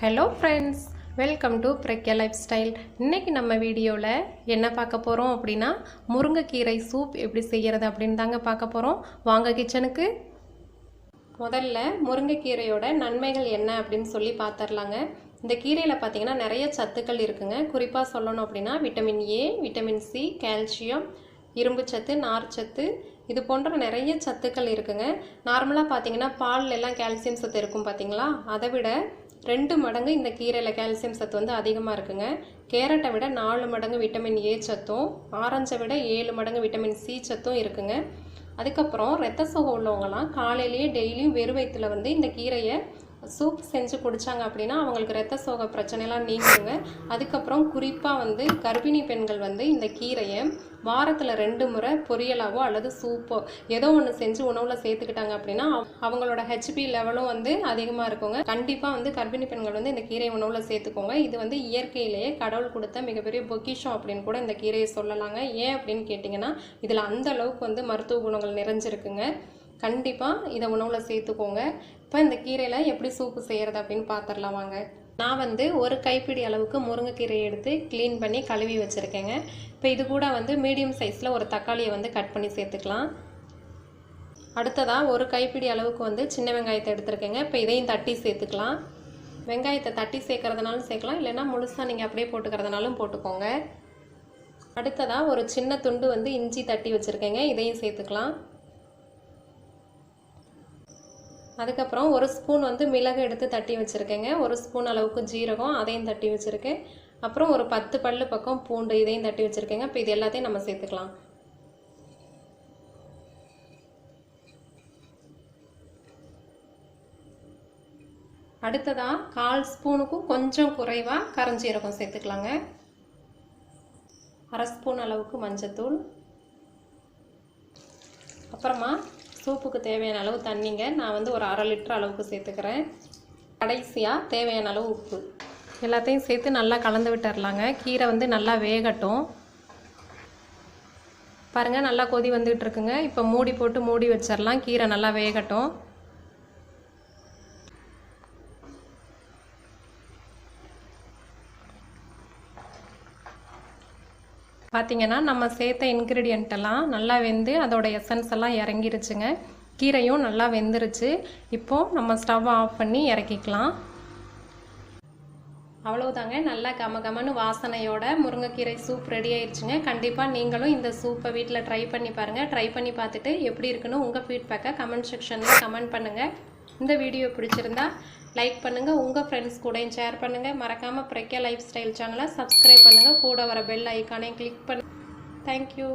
Hello friends welcome to Pragya lifestyle இன்றைக்கி நம்ம வீடியோவில் என்ன பார்க்க போகிறோம் அப்படின்னா முருங்கைக்கீரை சூப் எப்படி செய்கிறது அப்படின்னு தாங்க பார்க்க போகிறோம் வாங்க கிச்சனுக்கு முதல்ல முருங்கைக்கீரையோட நன்மைகள் என்ன அப்படின்னு சொல்லி பார்த்துர்லாங்க இந்த கீரையில் பார்த்தீங்கன்னா நிறைய சத்துக்கள் இருக்குங்க. குறிப்பாக சொல்லணும் அப்படின்னா vitamin A vitamin C calcium இரும்பு சத்து நார்ச்சத்து இது போன்ற நிறைய சத்துக்கள் இருக்குங்க. நார்மலாக பார்த்தீங்கன்னா பால் எல்லாம் கால்சியம் சத்து இருக்கும் பார்த்தீங்களா அதை விட ரெண்டு மடங்கு இந்த கீரையில் கால்சியம் சத்து வந்து அதிகமாக இருக்குங்க. கேரட்டை விட நாலு மடங்கு விட்டமின் ஏ சத்தும் ஆரஞ்சை விட ஏழு மடங்கு விட்டமின் சி சத்தும் இருக்குங்க. அதுக்கப்புறம் ரத்த சோகம் உள்ளவங்கலாம் காலையிலேயே டெய்லியும் வெறும் வயிற்றுல வந்து இந்த கீரையை சூப் செஞ்சு குடித்தாங்க அப்படின்னா அவங்களுக்கு ரத்த சோக பிரச்சனைலாம் நீங்குங்க அதுக்கப்புறம் குறிப்பாக வந்து கர்ப்பிணி பெண்கள் வந்து இந்த கீரையை வாரத்தில் ரெண்டு முறை பொரியலாவோ அல்லது சூப்போ ஏதோ ஒன்று செஞ்சு உணவில் சேர்த்துக்கிட்டாங்க அப்படின்னா அவங்களோட ஹெச்பி லெவலும் வந்து அதிகமாக இருக்குங்க. கண்டிப்பாக வந்து கர்ப்பிணி பெண்கள் வந்து இந்த கீரை உணவில் சேர்த்துக்கோங்க. இது வந்து இயற்கையிலேயே கடவுள் கொடுத்த மிகப்பெரிய பொக்கிஷம் அப்படின்னு கூட இந்த கீரையை சொல்லலாங்க. ஏன் அப்படின்னு கேட்டிங்கன்னா இதில் அந்த அளவுக்கு வந்து மருத்துவ குணங்கள் நிறைஞ்சிருக்குங்க. கண்டிப்பாக இதை உணவில் சேர்த்துக்கோங்க. இப்போ இந்த கீரையில் எப்படி சூப்பு செய்கிறது அப்படின்னு பார்த்துடலாம் வாங்க. நான் வந்து ஒரு கைப்பிடி அளவுக்கு முருங்கைக்கீரையை எடுத்து க்ளீன் பண்ணி கழுவி வச்சுருக்கேங்க. இப்போ இது கூட வந்து மீடியம் சைஸில் ஒரு தக்காளியை வந்து கட் பண்ணி சேர்த்துக்கலாம். அடுத்ததாக ஒரு கைப்பிடி அளவுக்கு வந்து சின்ன வெங்காயத்தை எடுத்துருக்கேங்க. இப்போ இதையும் தட்டி சேர்த்துக்கலாம். வெங்காயத்தை தட்டி சேர்க்கறதுனாலும் சேர்க்கலாம். இல்லைன்னா முழுசாக நீங்கள் அப்படியே போட்டுக்கிறதுனாலும் போட்டுக்கோங்க. அடுத்ததாக ஒரு சின்ன துண்டு வந்து இஞ்சி தட்டி வச்சுருக்கேங்க. இதையும் சேர்த்துக்கலாம். அதுக்கப்புறம் ஒரு ஸ்பூன் வந்து மிளகு எடுத்து தட்டி வச்சுருக்கேங்க. ஒரு ஸ்பூன் அளவுக்கு ஜீரகம் அதையும் தட்டி வச்சுருக்கேன். அப்புறம் ஒரு பத்து பல்லு பக்கம் பூண்டு இதையும் தட்டி வச்சுருக்கேங்க. இப்போ இது எல்லாத்தையும் நம்ம சேர்த்துக்கலாம். அடுத்ததாக கால் ஸ்பூனுக்கும் கொஞ்சம் குறைவாக கரஞ்சீரகம் சேர்த்துக்கலாங்க. அரை ஸ்பூன் அளவுக்கு மஞ்சத்தூள். அப்புறமா சூப்புக்கு தேவையான அளவு தண்ணிங்க. நான் வந்து ஒரு அரை லிட்டர் அளவுக்கு சேர்த்துக்கிறேன். கடைசியாக தேவையான அளவு உப்பு. எல்லாத்தையும் சேர்த்து நல்லா கலந்து விட்டுறலாங்க. கீரை வந்து நல்லா வேகட்டும். பாருங்கள் நல்லா கொதி வந்துகிட்டு இருக்குங்க. இப்போ மூடி போட்டு மூடி வச்சிடலாம் கீரை நல்லா வேகட்டும். பார்த்தீங்கன்னா நம்ம சேர்த்த இன்க்ரீடியண்ட் எல்லாம் நல்லா வெந்து அதோட எசன்ஸ் எல்லாம் இறங்கிருச்சுங்க. கீரையும் நல்லா வெந்துருச்சு. இப்போது நம்ம ஸ்டவ் ஆஃப் பண்ணி இறக்கிக்கலாம். அவ்வளவுதாங்க. நல்லா கம கமன்னு வாசனையோட முருங்கைக்கீரை சூப் ரெடி ஆயிடுச்சுங்க கண்டிப்பாக நீங்களும் இந்த சூப்பை வீட்டில் ட்ரை பண்ணி பாருங்கள் ட்ரை பண்ணி பார்த்துட்டு எப்படி இருக்குன்னு உங்கள் ஃபீட்பேக்கை கமெண்ட் செக்ஷனில் கமெண்ட் பண்ணுங்கள் இந்த வீடியோ பிடிச்சிருந்தா லைக் பண்ணுங்கள் உங்கள் ஃப்ரெண்ட்ஸ் கூடயும் ஷேர் பண்ணுங்கள் மறக்காமல் பிரக்யா லைஃப் ஸ்டைல் சேனலை சப்ஸ்கிரைப் பண்ணுங்கள் கூட வர பெல் ஐக்கானையும் கிளிக் பண்ணு. தேங்க்யூ